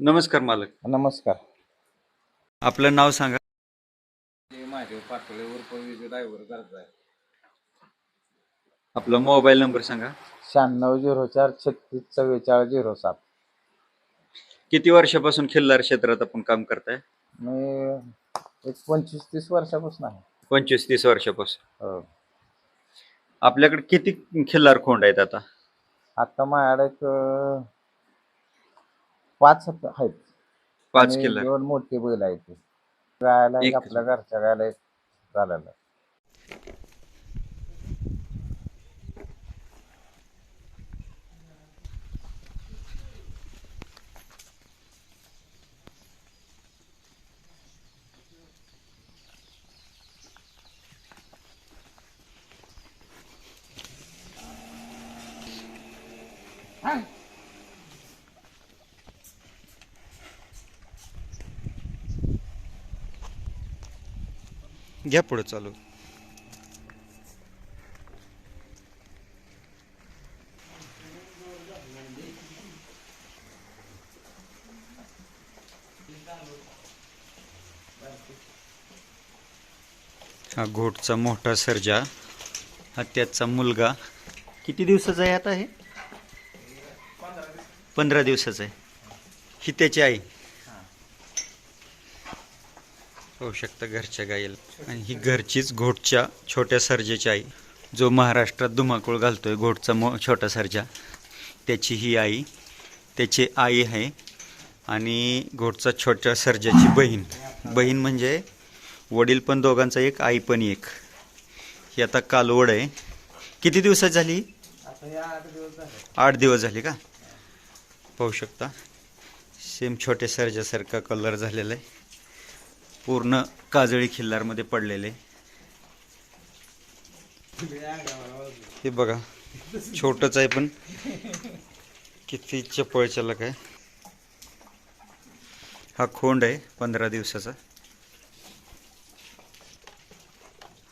नमस्कार मालक. नमस्कार. आपलं नाव सांगा. माझे पाटोळे उर्फ विजय ड्रायव्हर गरज आहे. आपला मोबाईल नंबर सांगा. शहाण्णव झिरो चार छत्तीस चव्वेचाळीस झिरो सात. किती वर्षापासून खिल्लार क्षेत्रात आपण काम करताय? मी एक पंचवीस तीस वर्षापासून आहे. पंचवीस तीस वर्षापासून. हो. आपल्याकडे किती खिल्लार खोंड आहेत आता? आता माझ्याकडे एक अं, पाच आहेत पाच आणि दोन मोठी बैल आहेत ती. गायला एक. आपल्या घरच्या गायला एक झालेलं घ्या पुढे चालू. हा घोटचा मोठा सर्जा हा त्याचा मुलगा. किती दिवसाचा आहे आता हे? पंधरा दिवसाचा आहे. ही त्याची आई. होऊ शकतं घरच्या गाईला आणि ही घरचीच घोटच्या छोट्या सर्जेची आई जो महाराष्ट्रात धुमाकूळ घालतोय घोटचा मो छोटा सर्जा. त्याची ही आई त्याची आई आहे आणि घोटचा छोट्या सर्जाची बहीण. बहीण म्हणजे वडील पण दोघांचा एक आई पण एक. ही आता कालवड आहे. किती दिवसात झाली? आठ दिवस झाले का? पाहू शकता. सेम छोट्या सर्जासारखा कलर झालेला आहे. पूर्ण काजळी खिल्लारमध्ये पडलेले. हे बघा छोटच आहे पण. किती चपळ चलक आहे. हा खोंड आहे पंधरा दिवसाचा.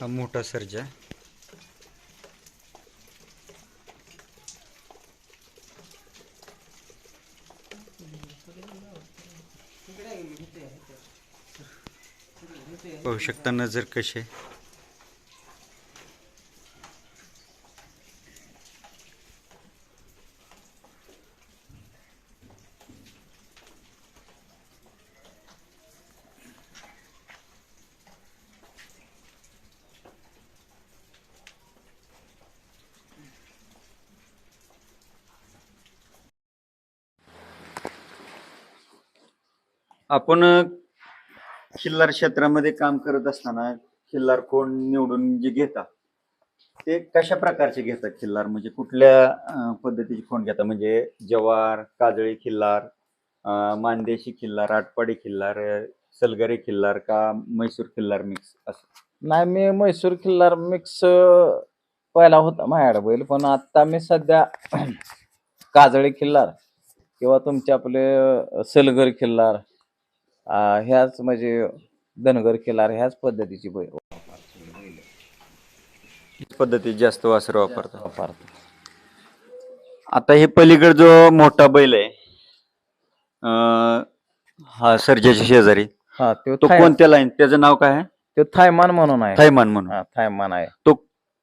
हा मोठा सर्जा पाहू शकता नजर कशी आहे. आपण खिल्लार क्षेत्रामध्ये काम करत असताना खिल्लार कोण निवडून जे घेता ते कशा प्रकारचे घेतात खिल्लार? म्हणजे कुठल्या पद्धतीचे कोण घेतात? म्हणजे जवार काजळी खिल्लार मानदेशी खिल्लार आटपाडी खिल्लार सलगरे सलगरी खिल्लार का मैसूर खिल्लार मिक्स असं? नाही मी म्हैसूर खिल्लार मिक्स पहिला होता माझ्याकडे बैल पण आता मी सध्या काजळी खिल्लार किंवा तुमचे आपले सलगर खिल्लार ह्याच म्हणजे धनगर खिल्लार ह्याच पद्धतीची बैल पद्धतीत जास्त वासर वापरतात. वापरतो आता हे पलीकडे जो मोठा बैल आहे अ, हा सर्जाच्या शेजारी हा तो तो थाय- कोणत्या लाईन त्याचं नाव काय आहे? तो थायमान म्हणून आहे. थैमान म्हणून. हा थायमान आहे. तो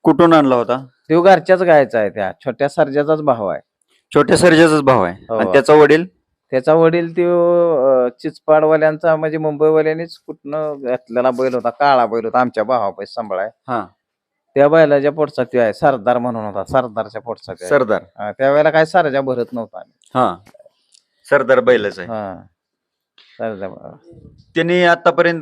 कुठून आणला होता? तो घरच्याच गायचा आहे त्या छोट्या सर्जाचाच भाव आहे. छोट्या सर्जाचाच भाव आहे. हो. आणि त्याचा वडील? त्याचा वडील तो चिचपाडवाल्यांचा म्हणजे मुंबईवाल्यांनीच कुठनं घातलेला बैल होता काळा बैल होता आमच्या भावा पैसे सांभाळाय. हा. त्या बैलाच्या पोटचा तो आहे सरदार म्हणून होता सरदारच्या पोटचा आहे. सरदार. हा, त्यावेळेला काय सरजा भरत नव्हता हा. सरदार बैलच आहे. हा. सरजा त्यांनी आतापर्यंत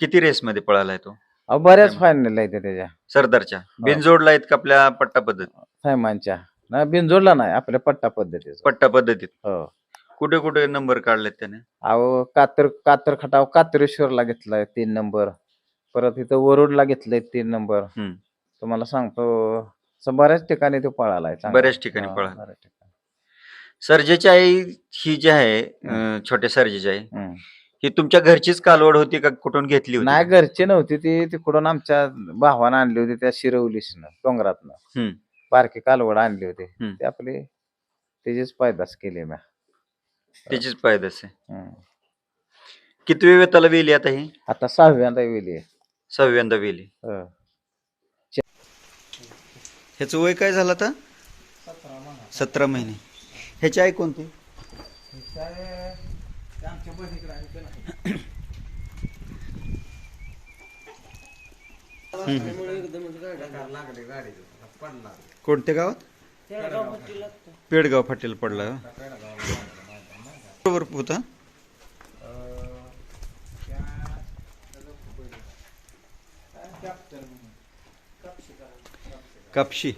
किती रेस मध्ये पळालाय तो? अहो, बऱ्याच फायनल आहे त्याच्या. सरदारच्या. बिनजोडला आहेत का आपल्या पट्टा पद्धत थैमानच्या नाही बिनजोडला नाही आपल्या पट्टा पद्धतीचा. पट्टा पद्धतीत. हो. कुठे कुठे नंबर काढलेत त्याने अहो कातर कातर खटाव कात्रेश्वरला घेतलाय तीन नंबर परत इथं वरुडला घेतलंय तीन नंबर हम्म. तुम्हाला सांगतो असं बऱ्याच ठिकाणी तो पळालाय चांगला. बऱ्याच ठिकाणी हा, पळाला. बऱ्याच ठिकाणी. सर्जेची आई ही जी आहे अं, छोट्या सर्जेची आई हम्म. ही तुमच्या घरचीच कालवड होती का कुठून घेतली नाही होती घरची नव्हती ती तिकडून आमच्या भावानं आणली होती त्या शिरवलीसनं डोंगरातनं हम्म. बारकी कालवड आणली होती हम्म. ते आपली त्याचीच पैदास केली म्या त्याचीच पायदास आहे. कितवी वेताला वेली आता ही? आता सहाव्यांदा वेली आहे. सहाव्यांदा वेली. हो. ह्याचं वय काय झालं आता? सतरा महिने. ह्याची आई कोणती? कोणत्या गावात? पेडगाव फाटील पडला? बरोबर होता? कापशी.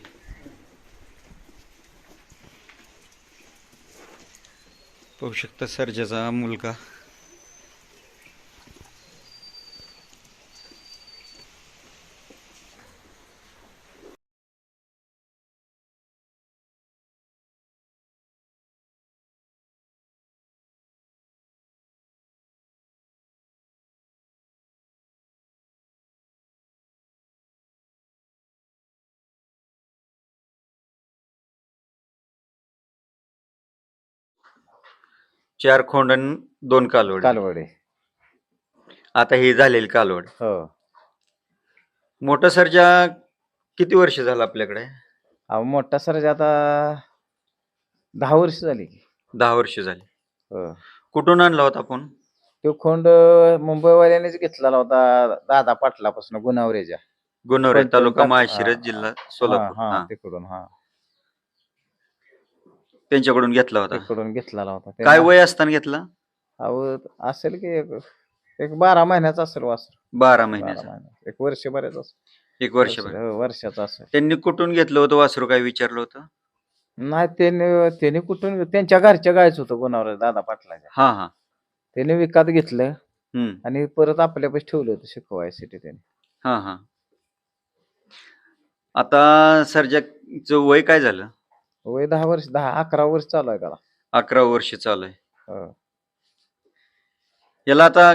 पाहू शकता सर्जाचा मुलगा. चार खोंड आणि दोन कालवड. कालवडे. आता ही झालेली कालवड. हो. मोठा सर्जा किती वर्ष झालं आपल्याकडे? अहो मोठा सरज आता दहा वर्ष झाली. की दहा वर्ष झाली. हो. कुठून आणला होता आपण तो खोंड मुंबईवाल्यानेच घेतलेला होता दादा पाटलापासून गुणावरेच्या. गुणवरे पण तालुका माळशिरस. जिल्हा सोलापूर. हा हा. तिकडून हा. त्यांच्याकडून घेतला होता. तिकडून घेतलेला होता. ते काय वय असताना घेतला? अहो असेल की एक एक बारा महिन्याचा असेल वासर. बारा बारा महिन्याचा. महिन्याचा. एक वर्ष बरेच असेल. एक वर्षभर हो, वर्षाचा असेल. त्यांनी कुठून घेतलं होतं? वासरू काय विचारलं होतं? नाही त्याने त्याने कुठून त्यांच्या घरच्या गायच होतं गुणावर दादा पाटलाच्या. हा हा. त्याने विकत घेतलं हम्म. आणि परत आपल्यापाशी ठेवलं होतं शिकवायसाठी त्याने. हा हा. आता सर्जाचं वय काय झालं? वय दहा वर्ष दहा अकरा वर्ष चालू आहे त्याला. अकरा वर्ष चालू आहे. हो. याला आता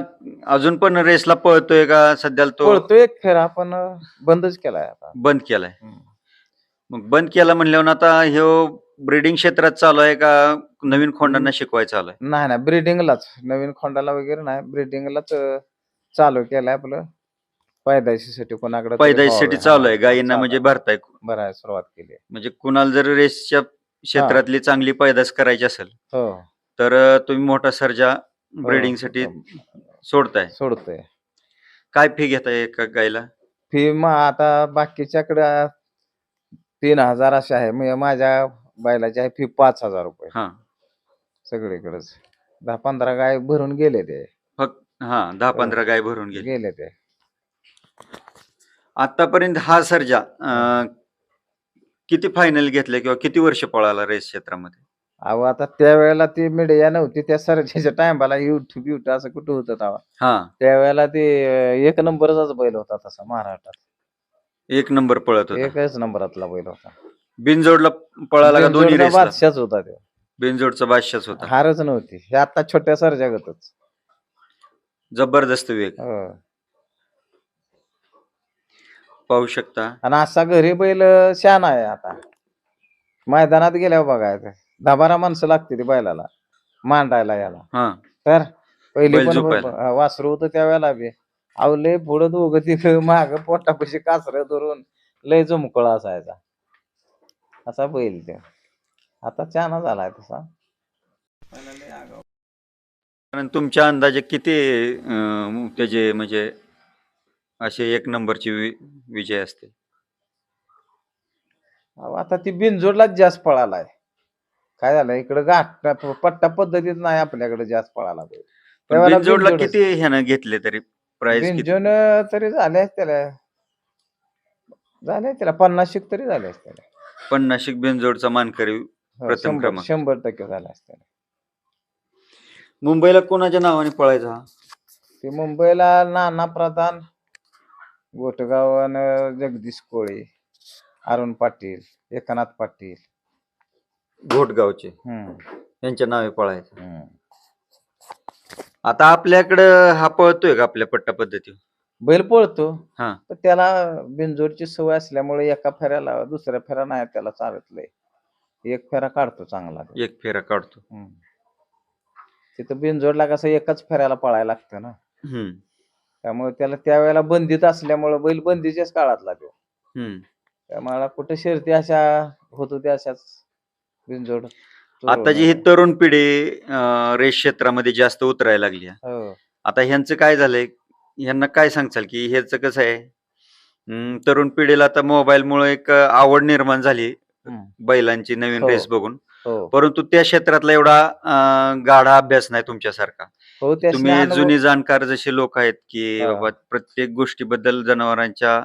अजून पण रेसला पळतोय का? सध्याला तो पळतो एक फेरा पण बंदच केलाय आता. बंद केलाय. हम्म. मग बंद केला म्हणल्यावर आता ह्यो ब्रिडिंग क्षेत्रात चालू आहे का? नवीन खोंडांना शिकवाय चालू आहे? नाही ना ब्रिडिंगलाच नवीन खोंडाला वगैरे नाही ब्रिडिंगलाच चालू केलंय आपलं. पैदाशीसाठी कोणाकडे पैदाशीसाठी चालू आहे. गायींना म्हणजे भरताय. बरं सुरुवात केली. म्हणजे कुणाला जर रेसच्या क्षेत्रातली चांगली पैदास करायची असेल हो. तर तुम्ही मोठा सर्जा ब्रिडिंगसाठी सोडताय. सोडतोय. काय फी घेताय एका गायला? फी मग आता बाकीच्याकडे तीन हजार अशी आहे. म्हणजे माझ्या बैलाची आहे फी पाच हजार रुपये. हा. सगळीकडेच. दहा पंधरा गाय भरून गेले ते. फक्त हा दहा पंधरा गाय भरून गेले. गेले ते. आतापर्यंत हा सर्जा अं, किती फायनल घेतले किंवा किती वर्ष पळाला रेस क्षेत्रामध्ये? अहो आता त्यावेळेला ती मीडिया नव्हती त्या सरजेच्या टायमाला युट्यूब युट्यूब असं कुठं होतं तेव्हा? हा. त्यावेळेला ते अं, एक नंबरचाच बैल होता तसा महाराष्ट्रात. एक नंबर पळत होता. एकच नंबरातला बैल होता. बिनजोडला पळाला का दोन्ही बिनजोडचा बादशाच होता तो. बिनजोडचा बादशाच होता. हारच नव्हती. हे आता छोट्या सरजागतच जबरदस्त वेग. हो. पाहू शकता. आणि असा घरी बैल शान आहे आता. मैदानात गेल्यावर बघायचं दहा बारा माणसं लागते ती बैलाला मांडायला याला. हा. तर पहिली बैल पण झोपायला. ब- वासरू होतं त्यावेळेला बी. अहो लय पुढं दोघं तिघ माग पोटापाशी कासर धरून लय जुमकळ असायचा. असा बैल ते. आता चाना झालाय तसा. कारण तुमच्या अंदाजे किती अं, त्याचे म्हणजे असे एक नंबरची वि- विजय असते. अहो, आता ती बिनजोडलाच जास्त पळालाय. काय झालं इकडं गाठ पट्टा पद्धतीत नाही आपल्याकडे जास्त पळाला बैल. पण त्यावेळेला बिनजोडला बिनजोडच. किती ह्यानं घेतले तरी प्राइस किती? बिनजोड तरी झाले त्याला. झाले त्याला पन्नासशे तरी झाले त्याला. पन्नाशिक बिनजोडचा मानकरी हो, प्रथम शंभर क्रमांक. शंभर टक्के झाले असते मुंबईला कोणाच्या नावाने पळायचा हा? ते मुंबईला नाना प्रधान गोटगाव आणि जगदीश कोळी अरुण पाटील एकनाथ पाटील. घोटगावचे. हम्म, यांच्या नावे पळायचा. हम्म. आता आपल्याकडं हा पळतोय का आपल्या पट्टा पद्धतीवर? बैल पळतो. हा. पण त्याला बिनजोडची सवय असल्यामुळे एका फेऱ्याला दुसऱ्या फेऱ्या नाही त्याला चालत लय. एक फेरा काढतो चांगला. तो. एक फेरा काढतो. हम्म. तिथं बिनजोडला कसं एकाच फेऱ्याला पळायला लागतं ना. हम्म, त्यामुळे त्याला त्यावेळेला बंदीत असल्यामुळे बैल बंदीच्याच काळातला तो हम्म. त्यामुळे कुठे शर्ती अशा होत होत्या अशाच बिनजोड आता जी ही तरुण पिढी अं, रेस क्षेत्रामध्ये जास्त उतरायला लागली आहे. हो आता ह्यांचं काय झालंय ह्यांना काय सांगचाल की ह्याचं कसं आहे तरुण पिढीला आता मोबाईलमुळे एक आवड निर्माण झाली हम्म. बैलांची नवीन हो. रेस बघून हो परंतु त्या क्षेत्रातला एवढा अं, गाढा अभ्यास नाही तुमच्यासारखा हो तुम्ही जुनी जाणकार जसे लोक आहेत की हा. बाबा प्रत्येक गोष्टीबद्दल जनावरांच्या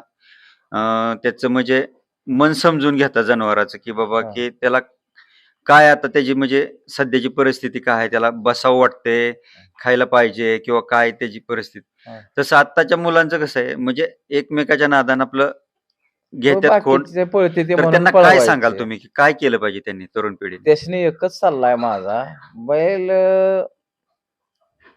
अं, त्याचं म्हणजे मन समजून घेता जनावराचं की बाबा हा. की त्याला काय आता त्याची म्हणजे सध्याची परिस्थिती काय आहे त्याला बसावं वाटते खायला पाहिजे किंवा काय त्याची परिस्थिती हा. तसं आत्ताच्या मुलांचं कसं आहे म्हणजे एकमेकाच्या नादान आपलं हो, घेतात कोण बाकीचे पळते ते तर म्हणून त्यांना काय पळवायचे. सांगाल तुम्ही की काय केलं पाहिजे त्यांनी तरुण पिढीने त्यासनी एकच सल्ला आहे माझा बैल अं,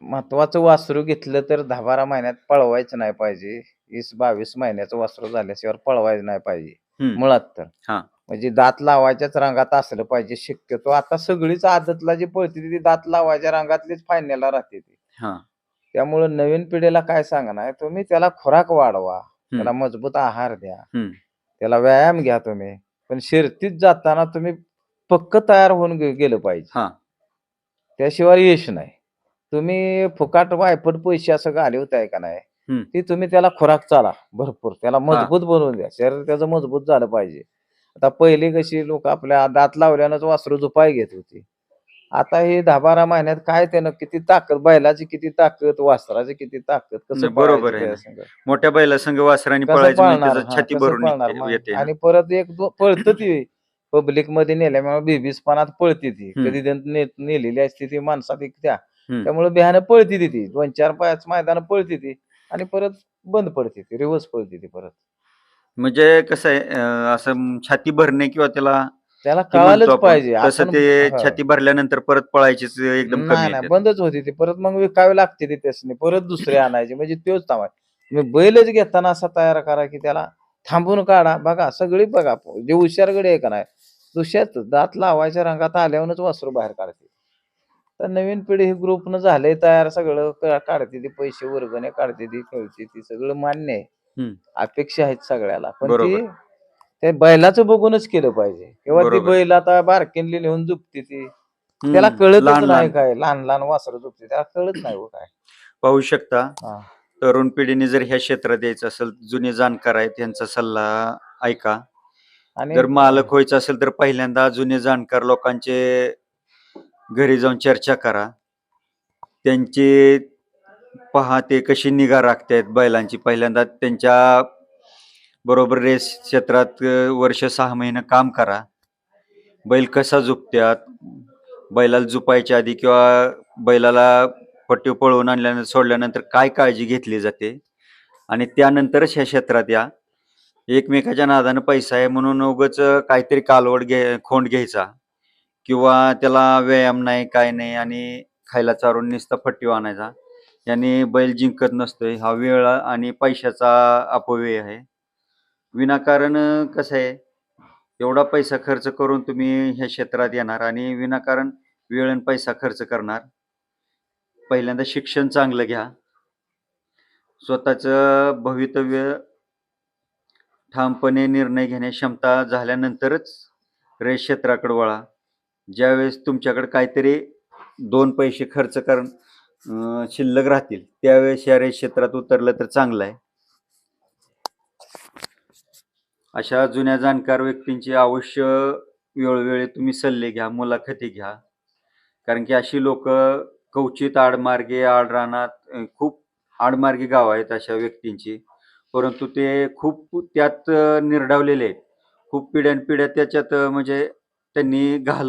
महत्वाचं वासरू घेतलं तर दहा बारा महिन्यात पळवायचं नाही पाहिजे. वीस बावीस महिन्याचं वासरू झाल्याशिवाय पळवायचं नाही पाहिजे. मुळात तर. हा. म्हणजे दात लावायच्याच रंगात असलं पाहिजे शक्यतो. आता सगळीच आदतला जी पळते ती दात लावायच्या रंगातलीच फायनलला राहते ती. हा. त्यामुळं नवीन पिढीला काय सांगणार? तुम्ही त्याला खुराक वाढवा. त्याला मजबूत आहार द्या. त्याला व्यायाम घ्या तुम्ही. पण शर्तीत जाताना तुम्ही पक्क तयार होऊन गेलं पाहिजे. हा. त्याशिवाय यश नाही. तुम्ही फुकाट वायपट पैसे असं घालवताय का नाही हम्म. ती तुम्ही त्याला खुराक चाला भरपूर त्याला मजबूत बनवून द्या शरीर त्याचं मजबूत झालं पाहिजे आता पहिली कशी लोक आपल्या दात लावल्यानंच वासरू झुपाय घेत होती आता हे दहा बारा महिन्यात काय त्यानं किती ताकद बैलाची किती ताकद वासराची किती ताकद कसं नाही, बरोबर पळायचं आहे. त्या संग. मोठ्या बैला संघ वासराने कसं पळायचं म्हणजे पळणार? त्याचं हा, छाती कसं भरून पळणार निघते- मग? येते ना. आणि परत एक दो- पळतं ती पब्लिकमध्ये नेल्यामुळे बेबीसपणात पळती ती हम्म. कधी त्यानं ने- नेलेली असते ती माणसात एक त्या. त्यामुळे बिहानं पळती ती ती. दोन चार पाच मैदान पळती ती. आणि परत बंद पडते ती. रिवर्स पळते ती परत. म्हणजे कसं आहे असं छाती भरणे किंवा त्याला त्याला कळालंच पाहिजे. आपण- ते. छाती भरल्यानंतर परत पळायचीच एकदम नाही. बंदच होती ती. परत मग विकावी लागते ती त्यासनी. परत दुसरे आणायचे. म्हणजे तोच थांबाय तुम्ही बैलच घेताना असा तयार करा की त्याला थांबून काढा. बघा सगळी बघा. जे हुशारगडी आहे का नाही दुसऱ्यात दात लावायच्या रंगात आल्यावरच वासरू बाहेर काढते. तर नवीन पिढी ही ग्रुपनं झालंय तयार सगळं क- काढते ती पैसे वर्गणे काढते ती खेळते ती सगळं मान्य आहे हम्म. अपेक्षा आहेत सगळ्याला पण बरोबर. ती ते बैलाचं बघूनच केलं पाहिजे किंवा ती बरोबर. बैल आता बारकिनली नेऊन झुपते ती त्याला. कळतच लहान- नाही लहान काय लहान लहान वासरं झोपते त्याला कळत नाही हो काय पाहू शकता हा. तरुण पिढीने जर ह्या क्षेत्रात यायचं असेल जुने जाणकार आहेत त्यांचा सल्ला ऐका आणि जर मालक व्हायचं असेल तर पहिल्यांदा जुने जाणकार लोकांचे घरी जाऊन चर्चा करा. त्यांचे पहा ते कशी निगा राखतायत बैलांची. पहिल्यांदा त्यांच्या बरोबर रेस क्षेत्रात वर्ष सहा महिने काम करा. बैल कसा झुपत्यात बैलाला झुपायच्या आधी किंवा बैलाला पट्टी पळवून आणल्यानंतर सोडल्यानंतर काय काळजी घेतली जाते? आणि त्यानंतरच ह्या क्षेत्रात या. एकमेकाच्या नादानं पैसा आहे म्हणून उगच काहीतरी कालवड घे खोंड घ्यायचा. किंवा त्याला व्यायाम नाही काय नाही आणि खायला चारून नुसता फट्टीव आणायचा. याने बैल जिंकत नसतोय. हा वेळ आणि पैशाचा अपव्यय आहे. विनाकारण कसं आहे? एवढा पैसा खर्च करून तुम्ही ह्या क्षेत्रात येणार आणि विनाकारण वेळ आणि पैसा खर्च करणार. पहिल्यांदा शिक्षण चांगलं घ्या. स्वतःचं भवितव्य ठामपणे निर्णय घेण्याची क्षमता झाल्यानंतरच रे क्षेत्राकडे वळा. ज्यावेळेस तुमच्याकडे काहीतरी दोन पैसे खर्च कर शिल्लक राहतील त्यावेळेस या क्षेत्रात उतरलं तर चांगलं आहे. अशा जुन्या जाणकार व्यक्तींची अवश्य वेळोवेळी तुम्ही सल्ले घ्या मुलाखती घ्या. कारण की अशी लोक कवचित आडमार्गे आडरानात खूप आडमार्गी गाव आहेत अशा व्यक्तींची. परंतु ते खूप त्यात अं, निर्डावलेले आहेत. खूप पिढ्यानपिढ्या त्याच्यात म्हणजे त्यांनी घाल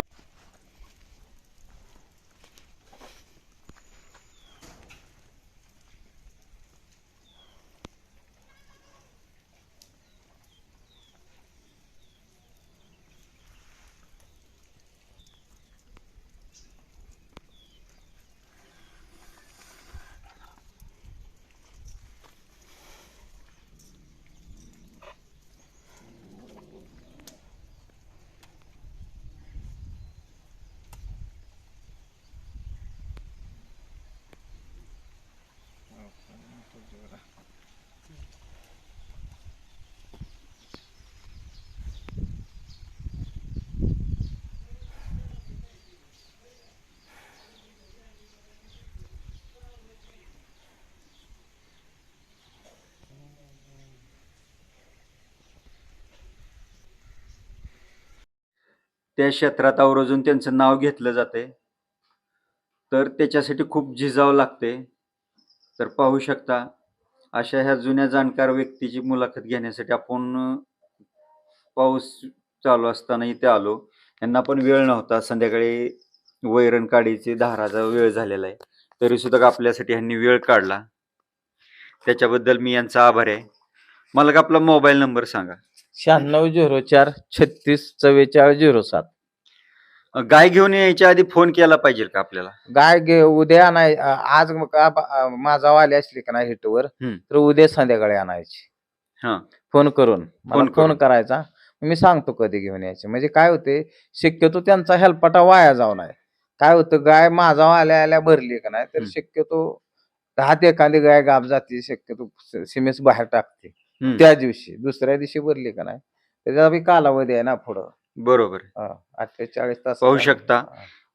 त्या क्षेत्रात आवर्जून त्यांचं नाव घेतलं जाते. तर त्याच्यासाठी खूप झिजावं लागते. तर पाहू शकता अशा ह्या जुन्या जाणकार व्यक्तीची मुलाखत घेण्यासाठी आपण पाऊस चालू असताना इथे आलो. यांना पण वेळ नव्हता. संध्याकाळी वैरण काढीची धाराचा वेळ झालेला आहे. तरी सुद्धा आपल्यासाठी ह्यांनी वेळ काढला. त्याच्याबद्दल मी यांचा आभार आहे. मला का आपला मोबाईल नंबर सांगा. शहाण्णव झिरो चार छत्तीस चव्वेचाळीस झिरो सात. गाय घेऊन यायच्या आधी फोन केला पाहिजे का आपल्याला? गाय घे उद्या आणाय आज मग माझा वाली असली का नाही हिटवर हम्म. तर उद्या संध्याकाळी आणायची. हा. फोन करून. मला फोन फोन. करायचा. मी सांगतो कधी घेऊन यायचे. म्हणजे काय होते शक्यतो त्यांचा हेलपाटा वाया जाऊ नये. काय होतं गाय माझा आल्या आल्या भरली का नाही तर हम्म. शक्यतो दहात एखादी गाय गाब जाते शक्यतो स- सीमेस बाहेर टाकते. त्या दिवशी दुसऱ्या दिवशी भरली का नाही? त्याचा बी कालावधी आहे ना पुढं. बरोबर. अठ्ठेचाळीस तास पाहू शकता.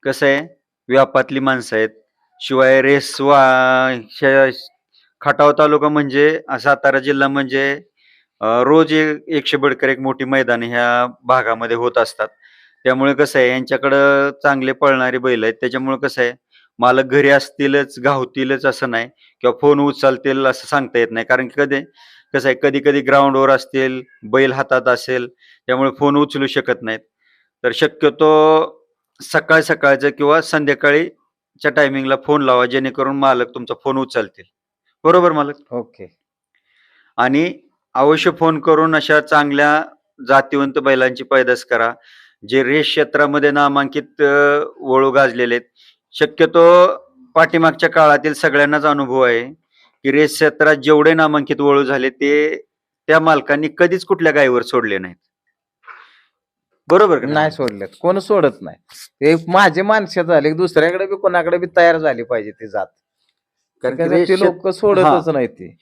कसं आहे व्यापातली माणसं आहेत. शिवाय रेस वा श- खटाव तालुका म्हणजे सातारा जिल्हा म्हणजे रोज एक एकशे बडकर एक मोठी मैदान ह्या भागामध्ये होत असतात. त्यामुळे कसं आहे यांच्याकडं चांगले पळणारे बैल आहेत. त्याच्यामुळे कसं आहे मालक घरी असतीलच गावतीलच असं नाही किंवा फोन उचलतील असं सांगता येत नाही. कारण की कधी कसं आहे कधी कधी ग्राउंडवर असतील बैल हातात असेल त्यामुळे फोन उचलू शकत नाहीत. तर शक्यतो सकाळ सकाळचं किंवा संध्याकाळीच्या टायमिंगला फोन लावा जेणेकरून मालक तुमचा फोन उचलतील. बरोबर मालक? ओके. आणि अवश्य फोन करून अशा चांगल्या जातीवंत बैलांची पैदास करा जे रेस क्षेत्रामध्ये नामांकित वळू गाजलेले आहेत. शक्यतो पाठीमागच्या काळातील सगळ्यांनाच अनुभव आहे. की रेस क्षेत्रात जेवढे नामांकित वळू झाले ते त्या मालकांनी कधीच कुठल्या गायीवर सोडले नाहीत. बरोबर का नाही सोडलेत. कोण सोडत नाही. ते माझे माणसे झाले दुसऱ्याकडे बी कोणाकडे बी तयार झाली पाहिजे ती जात. कारण की कारण रेस ते क्षेत्र- लोक सोडतच नाही ते.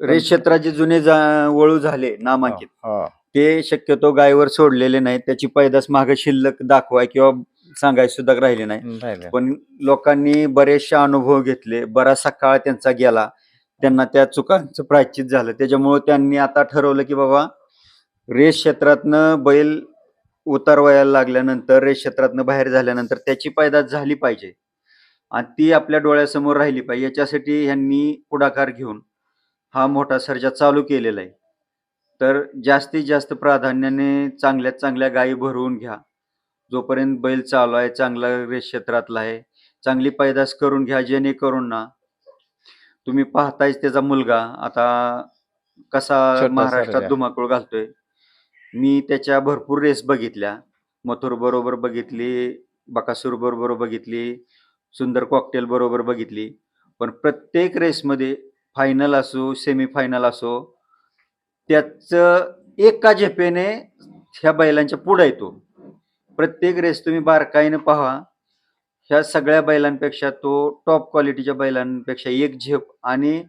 रेस क्षेत्रात जे जुने जा- वळू झाले नामांकित. हा, ते शक्यतो गायीवर सोडलेले नाहीत. त्याची पैदास मागे शिल्लक दाखवाय किंवा सांगायला सुद्धा राहिले नाही. राहिलं. पण लोकांनी बरेचसे अनुभव घेतले. बराचसा काळ त्यांचा गेला. त्यांना त्या चुकांचं प्रायश्चित झालं. त्याच्यामुळे त्यांनी आता ठरवलं की बाबा रेस क्षेत्रातनं बैल उतारवायला लागल्यानंतर रेस क्षेत्रातनं बाहेर झाल्यानंतर त्याची पैदास झाली पाहिजे. आणि ती आपल्या डोळ्यासमोर राहिली पाहिजे. याच्यासाठी ह्यांनी पुढाकार घेऊन हा मोठा सर्जा चालू केलेला आहे. तर जास्तीत जास्त प्राधान्याने चांगल्यात चांगल्या गायी भरवून घ्या. जोपर्यंत बैल चालू आहे चांगला रेस क्षेत्रातला आहे चांगली पैदास करून घ्या जेणेकरून ना तुम्ही पाहतायच त्याचा मुलगा. आता कसा महाराष्ट्रात सर्जा. धुमाकूळ घालतोय. मी त्याच्या भरपूर रेस बघितल्या. मथुर बरोबर बघितली बकासूर बरोबर बघितली सुंदर कॉकटेल बरोबर बघितली. पण प्रत्येक रेसमध्ये फायनल असो सेमी फायनल असो त्याचं एका झेपेने ह्या बैलांच्या पुढे येतो. प्रत्येक रेस तुम्ही बारकाईनं पहा. ह्या सगळ्या बैलांपेक्षा तो टॉप क्वालिटीच्या बैलांपेक्षा एक झेप आणि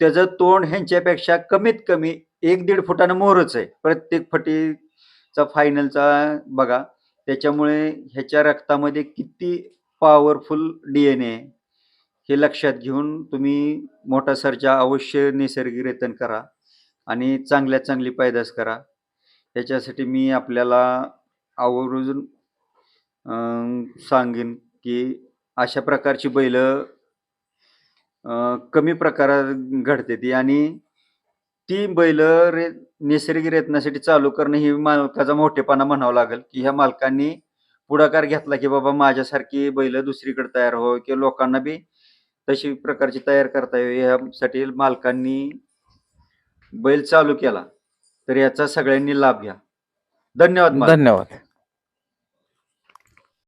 त्याचं तोंड ह्यांच्यापेक्षा कमीत कमी एक दीड फुटानं मोरच आहे. प्रत्येक फटीचा फायनलचा बघा. त्याच्यामुळे ह्याच्या रक्तामध्ये किती पॉवरफुल डी एन ए हे लक्षात घेऊन तुम्ही मोठा सर्जा अवश्य निसर्गी रेतन करा आणि चांगल्यात चांगली पैदास करा. याच्यासाठी मी आपल्याला आवर्जून सांगेन की अशा प्रकारची बैल कमी प्रकारात घडते ती. आणि ती बैल रे नैसर्गिक रेतनासाठी चालू करणं ही मालकाचा मोठेपणा म्हणावं लागेल की ह्या मालकांनी पुढाकार घेतला की बाबा माझ्यासारखी बैल दुसरीकडे तयार हो किंवा लोकांना बी तशी प्रकारची तयार करता येईल यासाठी मालकांनी बैल चालू केला. तर याचा सगळ्यांनी लाभ घ्या. धन्यवाद धन्यवाद.